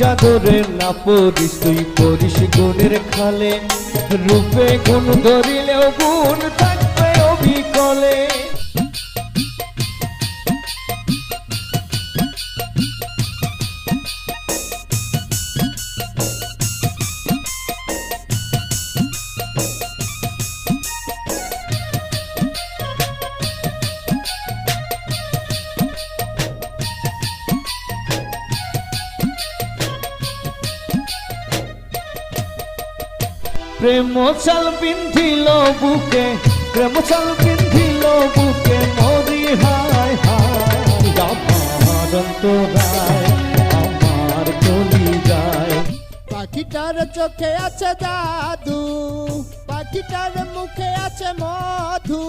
সাগরে না পড়িস তুই পড়িস গুণের খালে। রূপে গুণ ধরিলেও গুণ প্রেম চাল পিন্ধিল বুকে প্রেম চাল পিন্ধিল বুকে মরি হায় হায় আমার অন্তরায় আমার কলি যায়। পাখিটার চোখে আছে জাদু পাখিটার মুখে আছে মধু।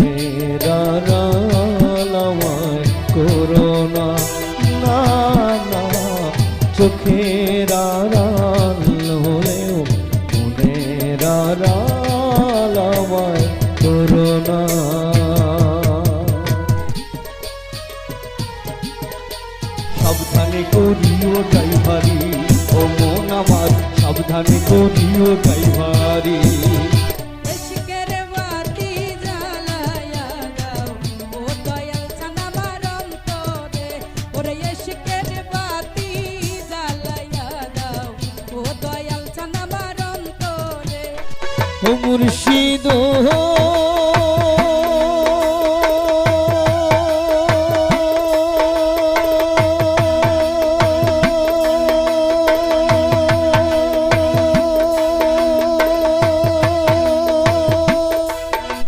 মেরা রালামায় করোনা না না চোখের আড়াল সাবধানে করিও ড্রাইভারি সাবধানে করিও ড্রাইভারি। ও মুর্শিদ